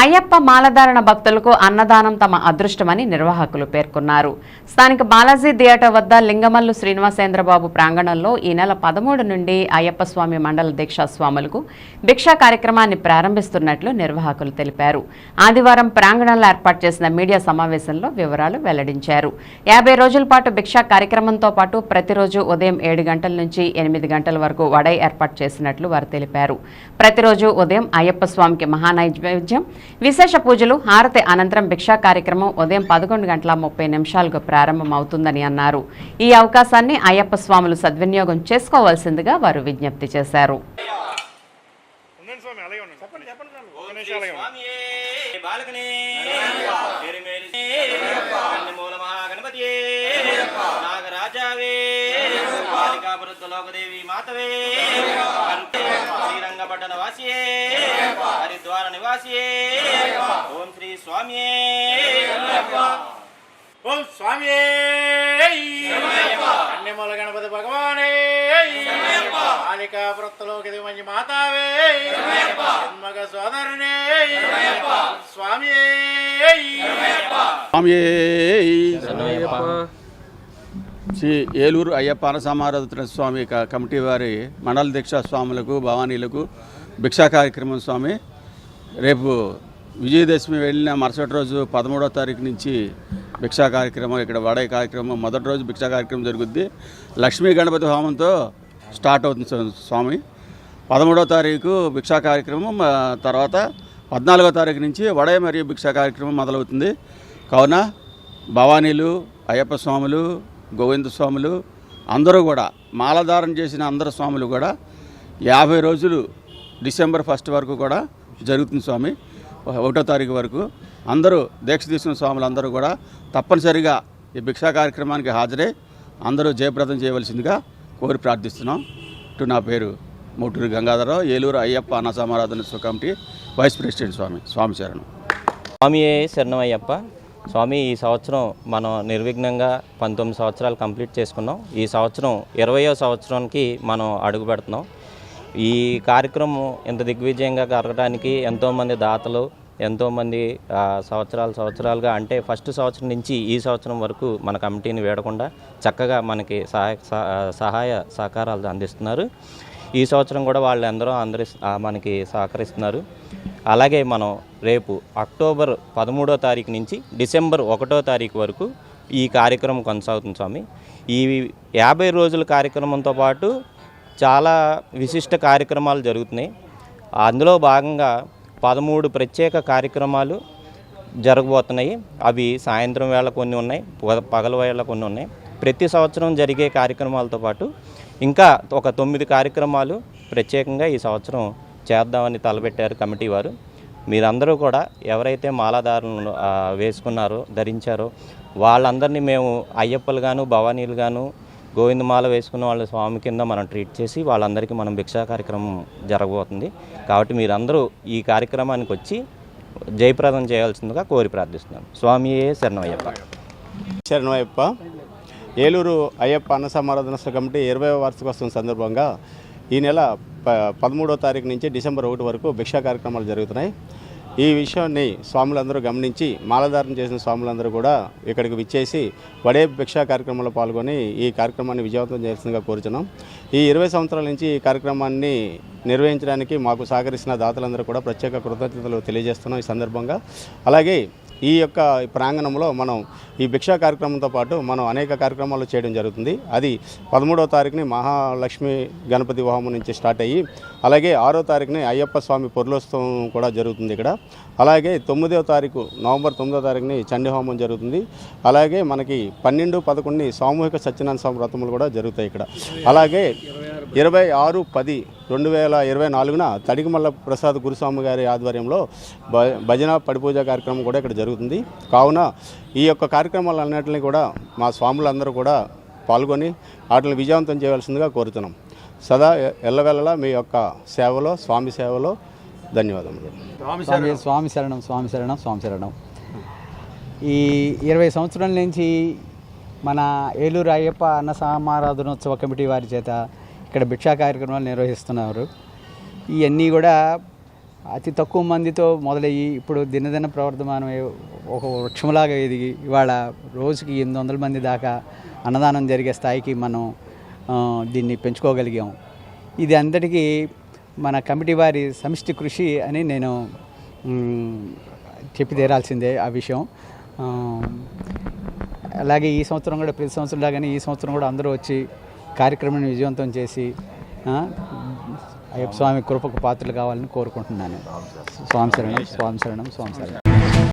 అయ్యప్ప మాలధారణ భక్తులకు అన్నదానం తమ అదృష్టమని నిర్వాహకులు పేర్కొన్నారు. స్థానిక బాలాజీ థియేటర్ వద్ద లింగమల్లు శ్రీనివాసేంద్రబాబు ప్రాంగణంలో ఈ నెల పదమూడు నుండి అయ్యప్ప స్వామి మండల దీక్షా స్వాములకు భిక్షా కార్యక్రమాన్ని ప్రారంభిస్తున్నట్లు నిర్వాహకులు తెలిపారు. ఆదివారం ప్రాంగణంలో ఏర్పాటు చేసిన మీడియా సమావేశంలో వివరాలు వెల్లడించారు. యాభై రోజుల పాటు భిక్షా కార్యక్రమంతో పాటు ప్రతిరోజు ఉదయం ఏడు గంటల నుంచి ఎనిమిది గంటల వరకు వడై ఏర్పాటు చేసినట్లు వారు తెలిపారు. ప్రతిరోజు ఉదయం అయ్యప్ప స్వామికి మహానైవేద్యం విశేష పూజలు హారతి అనంతరం భిక్షా కార్యక్రమం ఉదయం పదకొండు గంటల ముప్పై నిమిషాలకు ప్రారంభం అవుతుందని అన్నారు. ఈ అవకాశాన్ని అయ్యప్ప స్వాములు సద్వినియోగం చేసుకోవాల్సిందిగా వారు విజ్ఞప్తి చేశారు. నాగరాజావే. లోకదేవి మాతవే. శ్రీరంగపట్టణ వాసియే హరిద్వార నివాసియే. ఓం శ్రీ స్వామియే. ఓం స్వామి అన్నెమూల గణపతి భగవానే. బాలికా వృత్తలోకి మంచి మాతావే. మగ సోదరునే. స్వామి స్వామి శ్రీ ఏలూరు అయ్యప్ప అనసమారాధన స్వామి కమిటీ వారి మండల దీక్షా స్వాములకు భవానీలకు భిక్షా కార్యక్రమం స్వామి. రేపు విజయదశమి వెళ్ళిన మరుసటి రోజు పదమూడో తారీఖు నుంచి భిక్షా కార్యక్రమం ఇక్కడ వడై కార్యక్రమం మొదటి రోజు భిక్షా కార్యక్రమం జరుగుద్ది. లక్ష్మీ గణపతి హోమంతో స్టార్ట్ అవుతుంది స్వామి. పదమూడో తారీఖు భిక్షా కార్యక్రమం తర్వాత పద్నాలుగో తారీఖు నుంచి వడయ మరియు భిక్షా కార్యక్రమం మొదలవుతుంది. కావున భవానీలు అయ్యప్ప స్వాములు గోవింద స్వాములు అందరూ కూడా మాలధారణ చేసిన అందరు స్వాములు కూడా యాభై రోజులు డిసెంబర్ ఫస్ట్ వరకు కూడా జరుగుతుంది స్వామి ఒకటో తారీఖు వరకు. అందరూ దీక్ష తీసుకున్న స్వాములు అందరూ కూడా తప్పనిసరిగా ఈ భిక్షా కార్యక్రమానికి హాజరై అందరూ జయప్రదం చేయవలసిందిగా కోరి ప్రార్థిస్తున్నాం. ఇటు నా పేరు మూటూరు గంగాధరరావు ఏలూరు అయ్యప్ప అన్నసమారాధన కమిటీ వైస్ ప్రెసిడెంట్ స్వామి స్వామి శరణం. స్వామియే శరణమయ్యప్ప. స్వామి ఈ సంవత్సరం మనం నిర్విఘ్నంగా పంతొమ్మిది సంవత్సరాలు కంప్లీట్ చేసుకున్నాం. ఈ సంవత్సరం ఇరవయో సంవత్సరానికి మనం అడుగు పెడుతున్నాం. ఈ కార్యక్రమం ఇంత దిగ్విజయంగా జరగడానికి ఎంతోమంది దాతలు ఎంతోమంది సంవత్సరాలు సంవత్సరాలుగా అంటే ఫస్ట్ సంవత్సరం నుంచి ఈ సంవత్సరం వరకు మన కమిటీని వేడకుండా చక్కగా మనకి సహాయ సహ- సహాయ సహకారాలు అందిస్తున్నారు. ఈ సంవత్సరం కూడా వాళ్ళందరూ అందరి మనకి సహకరిస్తున్నారు. అలాగే మనం రేపు అక్టోబర్ పదమూడో తారీఖు నుంచి డిసెంబర్ ఒకటో తారీఖు వరకు ఈ కార్యక్రమం కొనసాగుతుంది స్వామి. ఈ యాభై రోజుల కార్యక్రమంతో పాటు చాలా విశిష్ట కార్యక్రమాలు జరుగుతున్నాయి. అందులో భాగంగా పదమూడు ప్రత్యేక కార్యక్రమాలు జరగబోతున్నాయి. అవి సాయంత్రం వేళ కొన్ని ఉన్నాయి పగ- పగల వేళ కొన్ని ఉన్నాయి. ప్రతి సంవత్సరం జరిగే కార్యక్రమాలతో పాటు ఇంకా ఒక తొమ్మిది కార్యక్రమాలు ప్రత్యేకంగా ఈ సంవత్సరం చేద్దామని తలపెట్టారు కమిటీ వారు. మీరందరూ కూడా ఎవరైతే మాలాదారులను వేసుకున్నారో ధరించారో వాళ్ళందరినీ మేము అయ్యప్పలు గాను భవానీలు గాను గోవిందమాల వేసుకున్న వాళ్ళ స్వామి కింద మనం ట్రీట్ చేసి వాళ్ళందరికీ మనం భిక్షా కార్యక్రమం జరగబోతుంది. కాబట్టి మీరందరూ ఈ కార్యక్రమానికి వచ్చి జయప్రదం చేయాల్సిందిగా కోరి ప్రార్థిస్తున్నాను స్వామియే శరణమయ్యప్ప. శరణమయ్యప్ప. ఏలూరు అయ్యప్ప అన్న సమారాధన కమిటీ ఇరవై వార్షికోత్సవం సందర్భంగా ఈ నెల ప పదమూడో తారీఖు నుంచి డిసెంబర్ ఒకటి వరకు భిక్షా కార్యక్రమాలు జరుగుతున్నాయి. ఈ విషయాన్ని స్వాములందరూ గమనించి మాలధారణ చేసిన స్వాములందరూ కూడా ఇక్కడికి విచ్చేసి వడే భిక్షా కార్యక్రమంలో పాల్గొని ఈ కార్యక్రమాన్ని విజయవంతం చేయాల్సిందిగా కోరుచున్నాం. ఈ ఇరవై సంవత్సరాల నుంచి ఈ కార్యక్రమాన్ని నిర్వహించడానికి మాకు సహకరిస్తున్న దాతలందరూ కూడా ప్రత్యేక కృతజ్ఞతలు తెలియజేస్తున్నాం ఈ సందర్భంగా. అలాగే ఈ యొక్క ప్రాంగణంలో మనం ఈ భిక్షా కార్యక్రమంతో పాటు మనం అనేక కార్యక్రమాలు చేయడం జరుగుతుంది. అది పదమూడవ తారీఖుని మహాలక్ష్మి గణపతి హోమం నుంచి స్టార్ట్ అయ్యి అలాగే ఆరో తారీఖుని అయ్యప్ప స్వామి పొర్లోత్సవం కూడా జరుగుతుంది ఇక్కడ. అలాగే తొమ్మిదవ తారీఖు నవంబర్ తొమ్మిదవ తారీఖుని చండీ హోమం జరుగుతుంది. అలాగే మనకి పన్నెండు పదకొండుని సామూహిక సత్యనారాయణ స్వామి వ్రతములు కూడా జరుగుతాయి ఇక్కడ. అలాగే ఇరవై ఆరు పది రెండు వేల ఇరవై నాలుగున తడిగిమల్ల ప్రసాద్ గురుస్వామి గారి ఆధ్వర్యంలో భ భజన పడిపూజ కార్యక్రమం కూడా ఇక్కడ జరుగుతుంది. కావున ఈ యొక్క కార్యక్రమాలన్నింటినీ కూడా మా స్వాములందరూ కూడా పాల్గొని వాటిని విజయవంతం చేయవలసిందిగా కోరుతున్నాం. సదా ఎల్లవెల్లలా మీ యొక్క సేవలో స్వామి సేవలో ధన్యవాదములు. స్వామి స్వామి శరణం. స్వామి శరణం స్వామి శరణం ఈ ఇరవై సంవత్సరాల నుంచి మన ఏలూరు అయ్యప్ప అన్న సమారాధనోత్సవ కమిటీ వారి చేత ఇక్కడ భిక్షా కార్యక్రమాలు నిర్వహిస్తున్నారు. ఇవన్నీ కూడా అతి తక్కువ మందితో మొదలయ్యి ఇప్పుడు దినదిన ప్రవర్ధమానం ఒక వృక్షంలాగా ఎదిగి ఇవాళ రోజుకి ఎనిమిది వందల మంది దాకా అన్నదానం జరిగే స్థాయికి మనం దీన్ని పెంచుకోగలిగాం. ఇది అందరికీ మన కమిటీ వారి సమిష్టి కృషి అని నేను చెప్పి తీరాల్సిందే ఆ విషయం. అలాగే ఈ సంవత్సరం కూడా ప్రతి సంవత్సరం లాగానే ఈ సంవత్సరం కూడా అందరూ వచ్చి కార్యక్రమాన్ని విజయవంతం చేసి అయ్యప్ప స్వామి కృపకు పాత్రలు కావాలని కోరుకుంటున్నాను. స్వామి శరణం స్వామి శరణం స్వామి శరణం.